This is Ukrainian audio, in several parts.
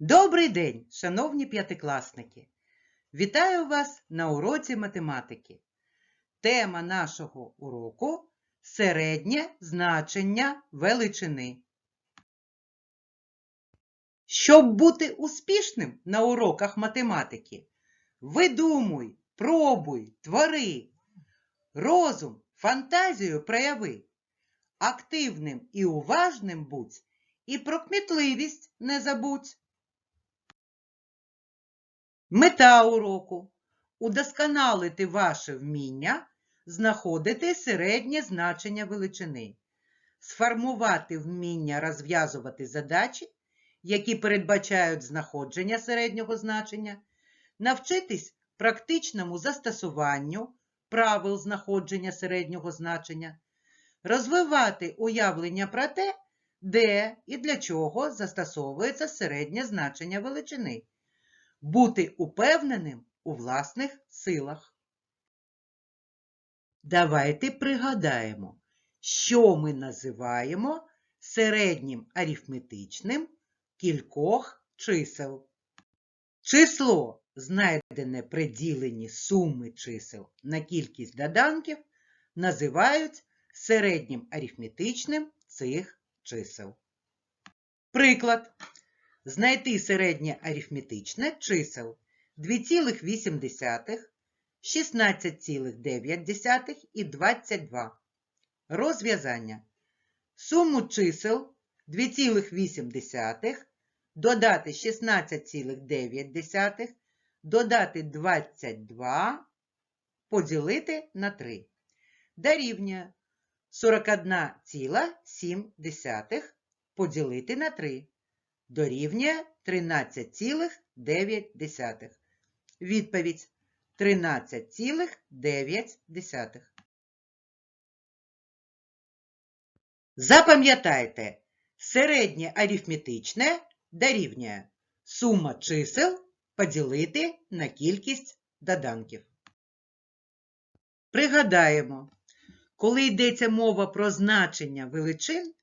Добрий день, шановні п'ятикласники! Вітаю вас на уроці математики. Тема нашого уроку середнє значення величини. Щоб бути успішним на уроках математики, видумуй, пробуй, твори, розум, фантазію прояви, активним і уважним будь, і про кмітливість не забудь. Мета уроку удосконалити ваше вміння знаходити середнє значення величини, сформувати вміння розв'язувати задачі, які передбачають знаходження середнього значення, навчитись практичному застосуванню правил знаходження середнього значення, розвивати уявлення про те, де і для чого застосовується середнє значення величини бути упевненим у власних силах. Давайте пригадаємо, що ми називаємо середнім арифметичним кількох чисел. Число, знайдене при діленні суми чисел на кількість доданків, називають середнім арифметичним цих чисел. Приклад. Знайти середнє арифметичне чисел 2,8, 16,9 і 22. Розв'язання. Суму чисел 2,8 додати 16,9, додати 22, поділити на 3. Дорівнює 41,7 поділити на 3 дорівнює 13,9. Відповідь 13,9. Запам'ятайте, середнє арифметичне дорівнює сума чисел поділити на кількість доданків. Пригадаємо, коли йдеться мова про значення величин,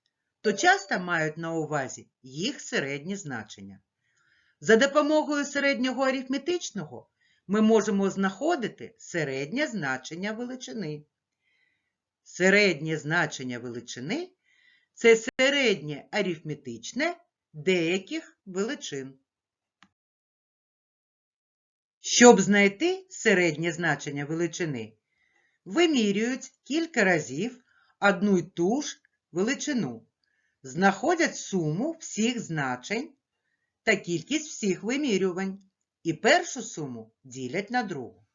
то часто мають на увазі їх середні значення. За допомогою середнього арифметичного ми можемо знаходити середнє значення величини. Середнє значення величини це середнє арифметичне деяких величин. Щоб знайти середнє значення величини, вимірюють кілька разів одну й ту ж величину знаходять суму всіх значень та кількість всіх вимірювань і першу суму ділять на другу.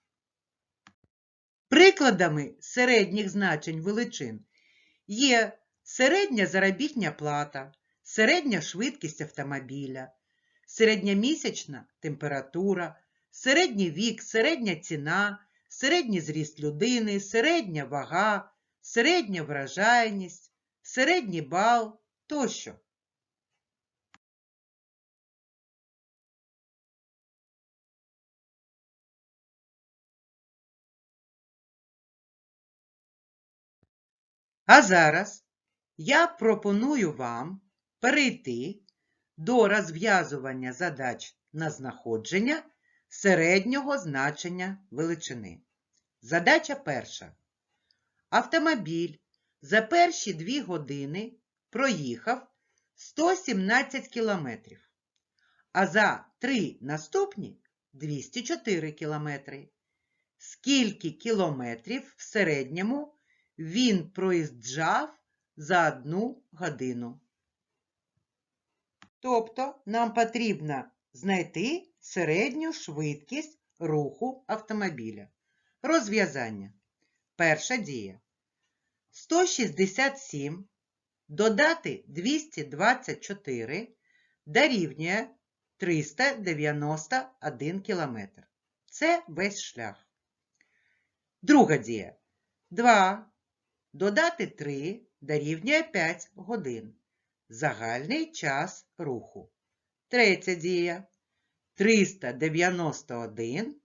Прикладами середніх значень величин є середня заробітня плата, середня швидкість автомобіля, середньомісячна температура, середній вік, середня ціна, середній зріст людини, середня вага, середня вражайність, середній бал, тощо. А зараз я пропоную вам перейти до розв'язування задач на знаходження середнього значення величини. Задача перша. Автомобіль за перші дві години проїхав 117 кілометрів, а за три наступні 204 кілометри. Скільки кілометрів в середньому він проїжджав за одну годину? Тобто нам потрібно знайти середню швидкість руху автомобіля. Розв'язання. Перша дія. 167 додати 224 дорівнює 391 км. Це весь шлях. Друга дія. 2. Додати 3 дорівнює 5 годин. Загальний час руху. Третя дія. 391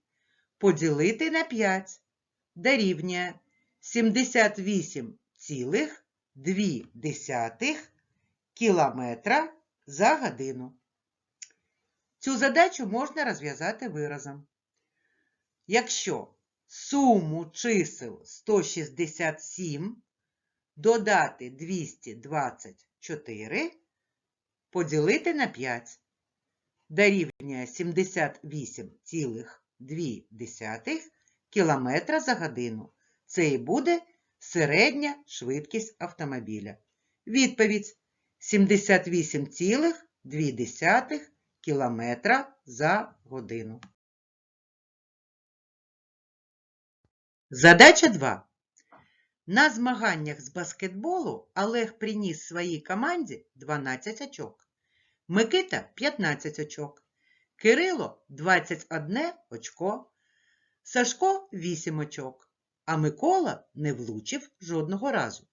поділити на 5 дорівнює 78,5 2 десятих кілометра за годину. Цю задачу можна розв'язати виразом. Якщо суму чисел 167 додати 224, поділити на 5 дорівнює 78,2 кілометра за годину. Це і буде середня швидкість автомобіля. Відповідь 78,2 км за годину. Задача 2. На змаганнях з баскетболу Олег приніс своїй команді 12 очок. Микита 15 очок. Кирило 21 очко. Сашко 8 очок. А Микола не влучив жодного разу.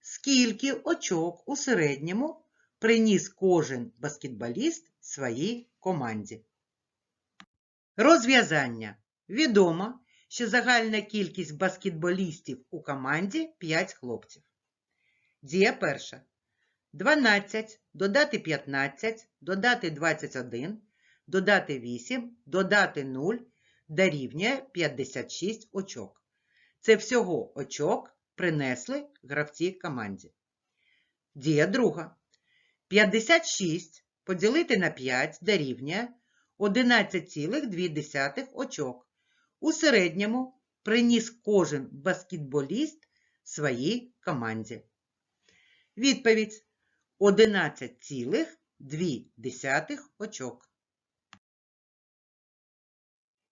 Скільки очок у середньому приніс кожен баскетболіст своїй команді? Розв'язання. Відомо, що загальна кількість баскетболістів у команді 5 хлопців. Дія перша. 12, додати 15, додати 21, додати 8, додати 0 дорівнює 56 очок. Це всього очок принесли гравці команді. Дія друга. 56 поділити на 5 дорівнює 11,2 очок. У середньому приніс кожен баскетболіст своїй команді. Відповідь 11,2 очок.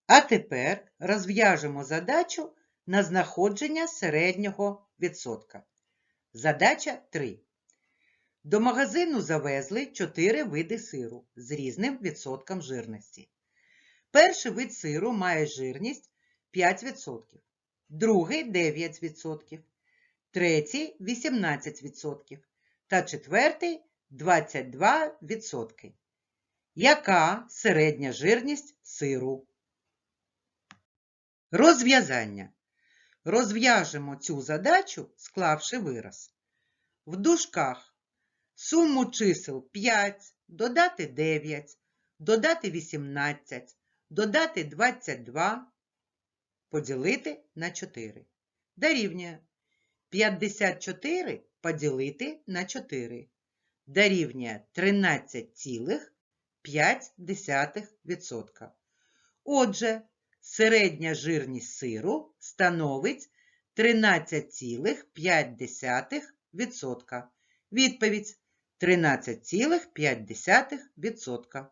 А тепер розв'яжемо задачу на знаходження середнього відсотка. Задача 3. До магазину завезли 4 види сиру з різним відсотком жирності. Перший вид сиру має жирність 5%, другий 9%, третій 18% та четвертий 22%. Яка середня жирність сиру? Розв'язання. Розв'яжемо цю задачу, склавши вираз. В дужках суму чисел 5, додати 9, додати 18, додати 22, поділити на 4. Дорівнює 54 поділити на 4. Дорівнює 13,5%. Отже, середня жирність сиру становить 13,5%. Відповідь 13,5%.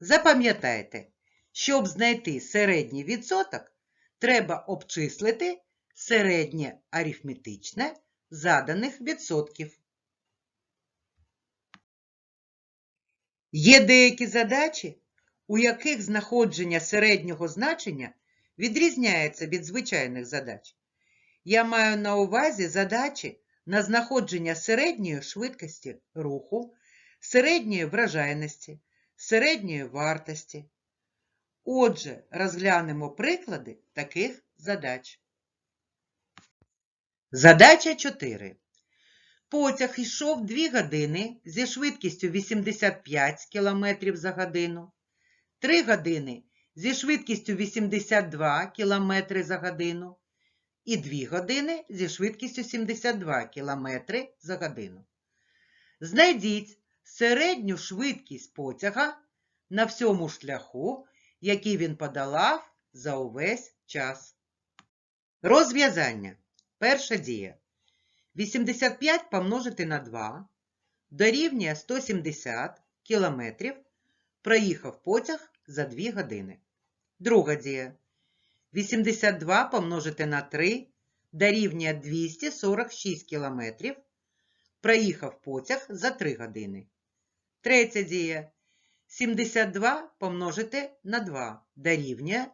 Запам'ятайте, щоб знайти середній відсоток, треба обчислити середнє арифметичне заданих відсотків. Є деякі задачі, у яких знаходження середнього значення відрізняється від звичайних задач. Я маю на увазі задачі на знаходження середньої швидкості руху, середньої вражайності, середньої вартості. Отже, розглянемо приклади таких задач. Задача 4. Потяг йшов 2 години зі швидкістю 85 км за годину, 3 години зі швидкістю 82 км за годину і 2 години зі швидкістю 72 км за годину. Знайдіть середню швидкість потяга на всьому шляху, який він подолав за увесь час. Розв'язання. Перша дія. 85 помножити на 2 дорівнює 170 км проїхав потяг за 2 години. Друга дія. 82 помножити на 3 дорівнює 246 км проїхав потяг за 3 години. Третя дія. 72 помножити на 2 дорівнює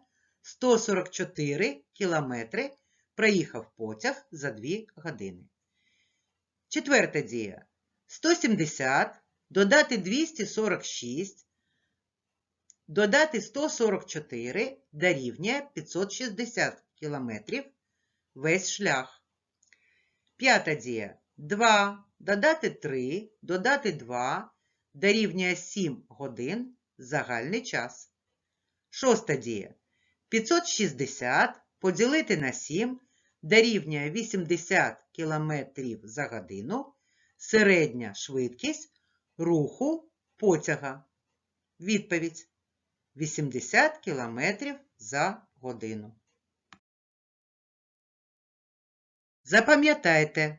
144 км проїхав потяг за 2 години. Четверта дія. 170 додати 246, додати 144 дорівнює 560 км весь шлях. П'ята дія. 2 додати 3, додати 2 дорівнює 7 годин загальний час. Шоста дія. 560 поділити на 7 дорівнює 80 км за годину середня швидкість руху потяга. Відповідь 80 км за годину. Запам'ятайте,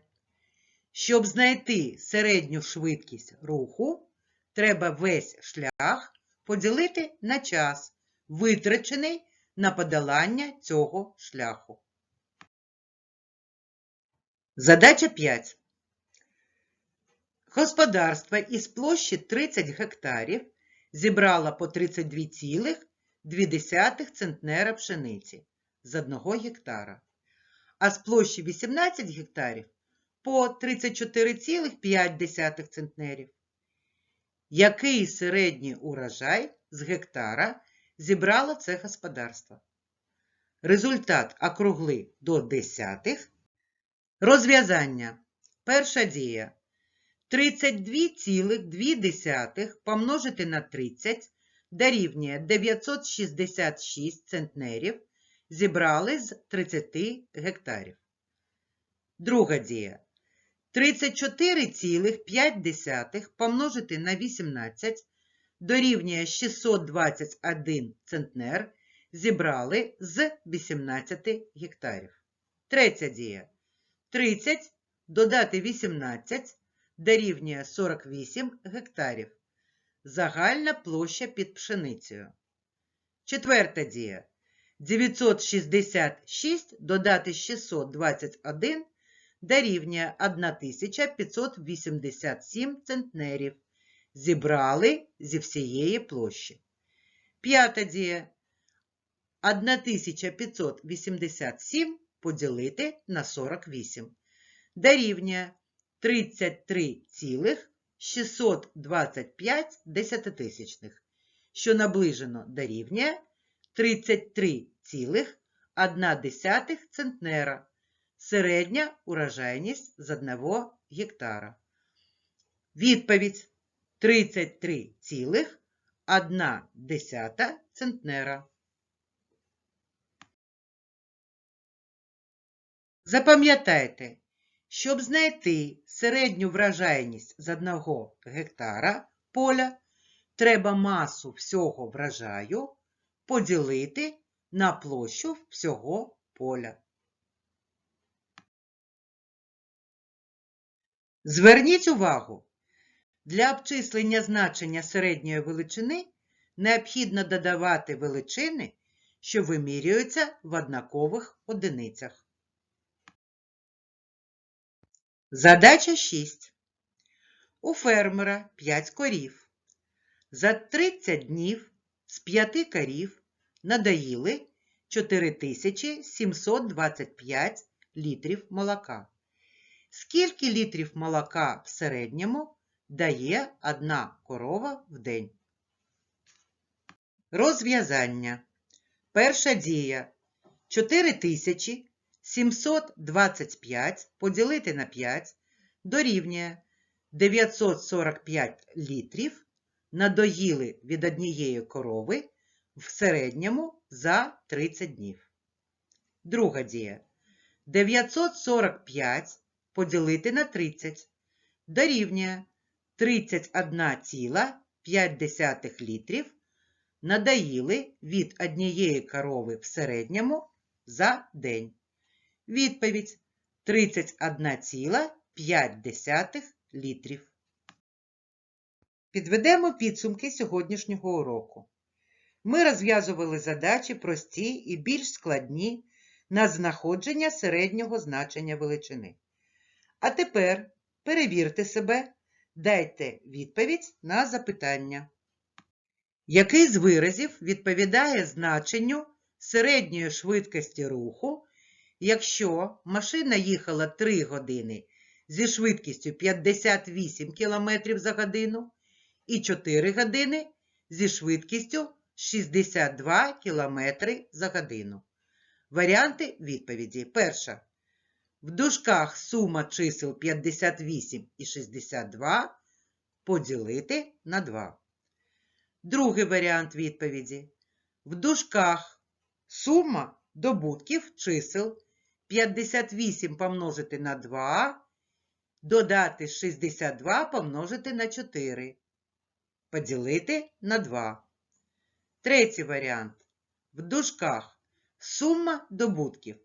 щоб знайти середню швидкість руху, треба весь шлях поділити на час, витрачений на подолання цього шляху. Задача 5. Господарство із площі 30 гектарів зібрало по 32,2 центнера пшениці з 1 гектара, а з площі 18 гектарів по 34,5 центнерів. Який середній урожай з гектара зібрало це господарство? Результат округли до десятих. Розв'язання. Перша дія. 32,2 помножити на 30 дорівнює 966 центнерів зібрали з 30 гектарів. Друга дія. 34,5 помножити на 18 дорівнює 621 центнер зібрали з 18 гектарів. Третя дія. 30 додати 18 дорівнює 48 гектарів. Загальна площа під пшеницею. Четверта дія. 966 додати 621 дорівнює 1587 центнерів. Зібрали зі всієї площі. П'ята дія. 1587 поділити на 48. Дорівнює 33,625 десятитисячних, що наближено дорівнює 33,1 центнера. Середня урожайність з 1 гектара. Відповідь 33,1 центнера. Запам'ятайте, щоб знайти середню врожайність з 1 гектара поля, треба масу всього врожаю поділити на площу всього поля. Зверніть увагу, для обчислення значення середньої величини необхідно додавати величини, що вимірюються в однакових одиницях. Задача 6. У фермера 5 корів. За 30 днів з 5 корів надоїли 4725 літрів молока. Скільки літрів молока в середньому дає одна корова в день? Розв'язання. Перша дія 4725 поділити на 5 дорівнює 945 літрів надоїли від однієї корови в середньому за 30 днів. Друга дія 945 поділити на 30 дорівнює 31,5 літрів надоїли від однієї корови в середньому за день. Відповідь 31,5 літрів. Підведемо підсумки сьогоднішнього уроку. Ми розв'язували задачі прості і більш складні на знаходження середнього значення величини. А тепер перевірте себе, дайте відповідь на запитання. Який з виразів відповідає значенню середньої швидкості руху, якщо машина їхала 3 години зі швидкістю 58 км за годину і 4 години зі швидкістю 62 км за годину? Варіанти відповіді. Перша. В дужках сума чисел 58 і 62 поділити на 2. Другий варіант відповіді. В дужках сума добутків чисел 58 помножити на 2, додати 62 помножити на 4, поділити на 2. Третій варіант. В дужках сума добутків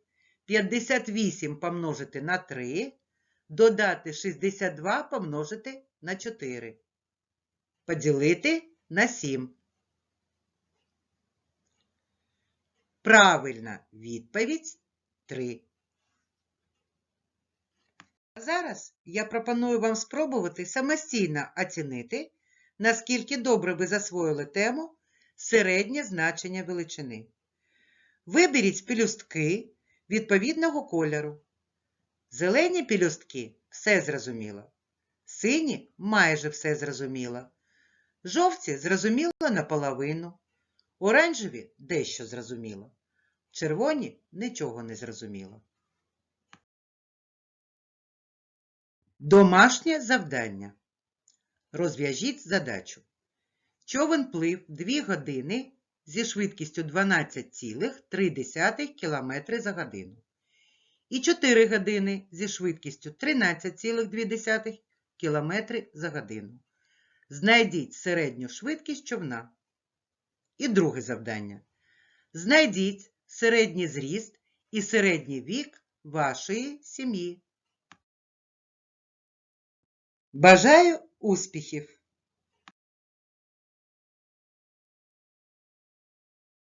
58 помножити на 3, додати 62 помножити на 4. Поділити на 7. Правильна відповідь 3. Зараз я пропоную вам спробувати самостійно оцінити, наскільки добре ви засвоїли тему середнє значення величини. Виберіть пелюстки відповідного кольору. Зелені пелюстки все зрозуміло. Сині майже все зрозуміло. Жовті зрозуміло наполовину. Оранжеві дещо зрозуміло. Червоні нічого не зрозуміло. Домашнє завдання. Розв'яжіть задачу. Човен плив 2 години зі швидкістю 12,3 км за годину. І 4 години зі швидкістю 13,2 км за годину. Знайдіть середню швидкість човна. І друге завдання. Знайдіть середній зріст і середній вік вашої сім'ї. Бажаю успіхів!